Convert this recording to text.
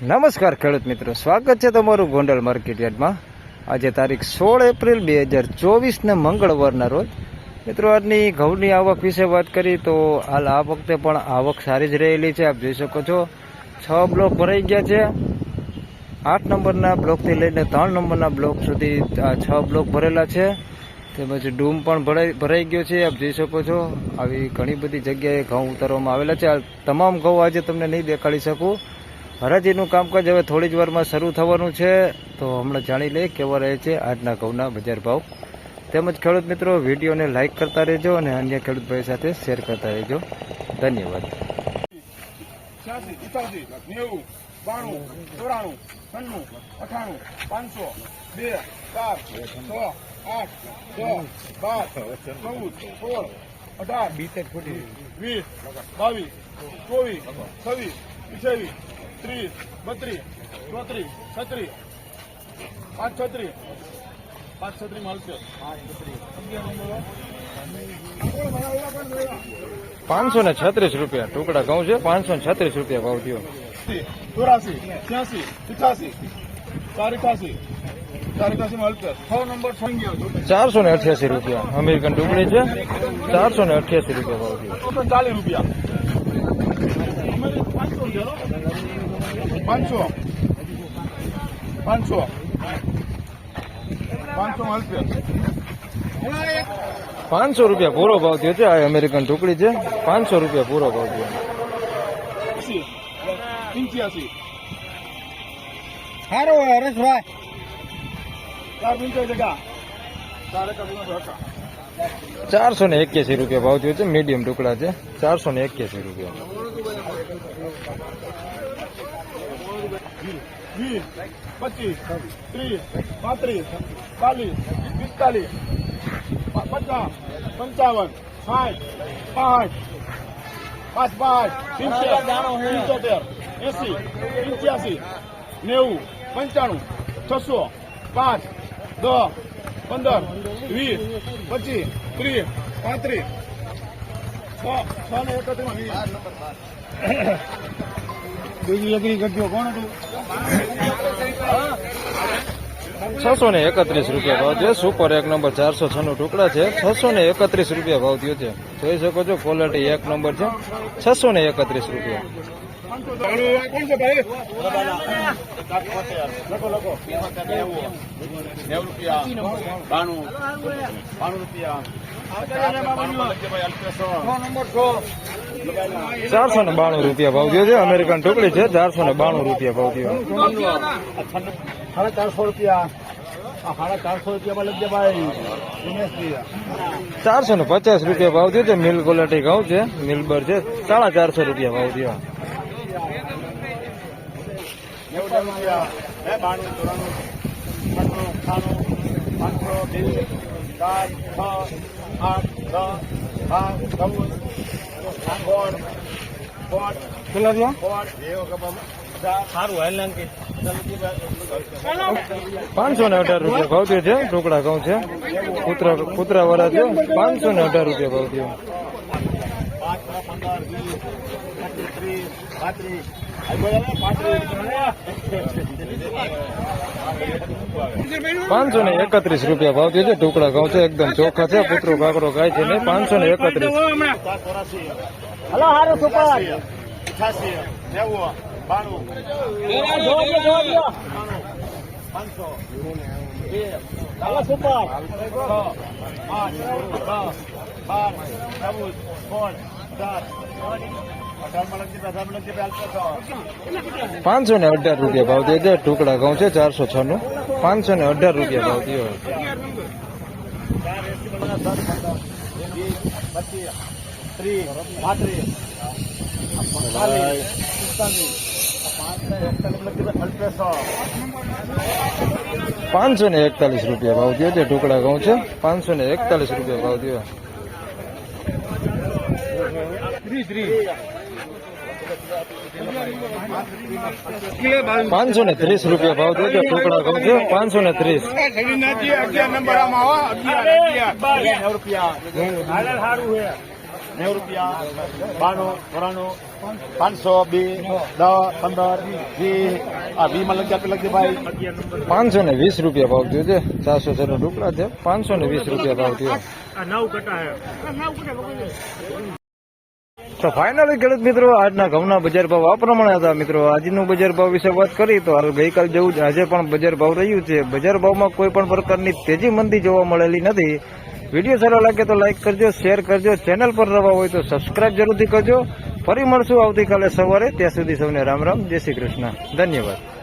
નમસ્કાર ખેડૂત મિત્રો, સ્વાગત છે તમારું ગોંડલ માર્કેટ યાર્ડમાં. આજે તારીખ સોળ એપ્રિલ બે હજાર ચોવીસને મંગળવારના રોજ. મિત્રો, આજની ઘઉંની આવક વિશે વાત કરી તો હાલ આ વખતે પણ આવક સારી જ રહેલી છે, આપ જોઈ શકો છો. છ બ્લોક ભરાઈ ગયા છે. આઠ નંબરના બ્લોકથી લઈને ત્રણ નંબરના બ્લોક સુધી આ છ બ્લોક ભરેલા છે. તેમજ ડૂમ પણ ભરાઈ ભરાઈ ગયો છે, આપ જોઈ શકો છો. આવી ઘણી બધી જગ્યાએ ઘઉં ઉતારવામાં આવેલા છે. આ તમામ ઘઉં આજે તમને નહીં દેખાડી શકું. હરાજીનું કામકાજ હવે થોડી જ વારમાં શરૂ થવાનું છે. તો હમણાં જાણી લઈએ કેવા રહે છે આજના ઘઉંના બજાર ભાવ. તેમજ ખેડૂત મિત્રો, વિડીયોને લાઇક કરતા રહેજો અને અન્ય ખેડૂત ભાઈ સાથે શેર કરતા રહેજો. ધન્યવાદ. બાણું, ચોરાણું, છન્નું, અઠાણું, પાંચસો વીસ બાવીસ, ચોવીસ, છવ્વીસ અઠ્યાવીસ ત્રીસ બત્રીસ ચોત્રીસ છત્રીસ પાંચ છત્રીસ પાંચ છત્રીસ મળશે પાંચસો ને છત્રીસ રૂપિયા. ટુકડા ઘઉં છે પાંચસો ને છત્રીસ રૂપિયા ભાવ થયો. ચોરાસી છ્યાસી પિચાસી ચાર ગયો ચારસો ને અઠ્યાસી રૂપિયા. અમેરિકન ટુકડી છે ચારસો ને અઠ્યાસી રૂપિયા ભાવ થયો. ચાલીસ રૂપિયા. પાંચસો. પાંચસો. પાંચસો રૂપિયા પૂરો ભાવ થયો છે આ અમેરિકન ઢોકળી છે. પાંચસો રૂપિયા પૂરો ભાવ થયો. પંચ્યાસી. સારો હરેશભાઈ. ટકા. ચારસો ને એક્યાસી રૂપિયા ભાવ થયો છે મીડિયમ ટુકડા છે ચારસો ને એક્યાસી રૂપિયા. વીસ પચીસ ત્રીસ પાંત્રીસ ચાલીસ પિસ્તાલીસ પચાસ પંચાવન સાઠ પાંચ પાંચ પાંચ પંચોતેર એસી પંચ્યાસી નેવું પંચાણું છસો પાંચ દસ પંદર વીસ પચીસ ત્રીસ પાંત્રીસ છ ને એકત્રીસ વીસ બીજી એકરી ગઢ્યો કોણ હતું? છસો ને એકત્રીસ રૂપિયા ભાવ છે સુપર એક નંબર ચારસો છ નું ટુકડા છે. છસો ને એકત્રીસ રૂપિયા ભાવ થયો છે. જોઈ શકો છો ક્વોલિટી એક નંબર છે. છસો ને એકત્રીસ રૂપિયા. કોણ છે ભાઈ લખો લખો નેવું રૂપિયા બાણું બાણું રૂપિયા ચારસો ને બાણું રૂપિયા ભાવ થયો છે. અમેરિકન ટુકડી છે. ચારસો ને બાણું રૂપિયા ભાવ થયો. સાડા ચારસો રૂપિયા. ચારસો ને પચાસ રૂપિયા ભાવ થયો છે. મિલ ક્વોલિટી ઘઉં છે. મિલબર છે. સાડા ચારસો રૂપિયા ભાવ થયો. પાંચસો બે ચાર છ આઠ કેટલા પાંચસો ને અઢાર રૂપિયા ભાવ છે, ઢોકળા ઘઉં છે. કૂતરા કૂતરા વાળા છે, પાંચસો ને અઢાર રૂપિયા ભાવ થયો. પાંત્રીસ પાંચસો ને એકત્રીસ રૂપિયા ભાવ થયો છે. ટુકડા ઘઉં છે એકદમ ચોખ્ખા છે. પુત્રો કાકરો ગાય છે ને પાંચસો ને એકત્રીસ. પાંચસો. પાંચસો ને અઢાર રૂપિયા ભાવ થયો ટુકડા ઘઉં છે ચારસો છ નું પાંચસો ને અઢાર રૂપિયા ભાવ થયો પાંચસો ને એકતાલીસ રૂપિયા ભાવ થયો છે ટુકડા ઘઉં છે. પાંચસો ને એકતાલીસ રૂપિયા ભાવ થયો પાંચસો ને ત્રીસ રૂપિયા ભાવ દેજો ટુકડા કહું છું પાંચસો ને ત્રીસ. નેવું પાંચસો બે દસ પંદર પાંચસો ને વીસ રૂપિયા ભાવ થયો છે, ચારસો છ નો ટુકડા છે, પાંચસો ને વીસ રૂપિયા ભાવ થયો તો ફાઇનલી ખેડૂત મિત્રો, આજના ઘઉંના બજાર ભાવ આ પ્રમાણે હતા. મિત્રો, આજનું બજાર ભાવ વિશે વાત કરી તો હાલ ગઈકાલ જેવું જ આજે પણ બજાર ભાવ રહ્યું છે. બજાર ભાવમાં કોઈ પણ પ્રકારની તેજી મંદી જોવા મળેલી નથી. વીડિયો સારો લાગે તો લાઇક કરજો, શેર કરજો, ચેનલ પર રવા હોય તો સબસ્ક્રાઇબ જરૂરથી કરજો. ફરી મળશું આવતીકાલે સવારે. ત્યાં સુધી સૌને રામ રામ. જય શ્રી કૃષ્ણ. ધન્યવાદ.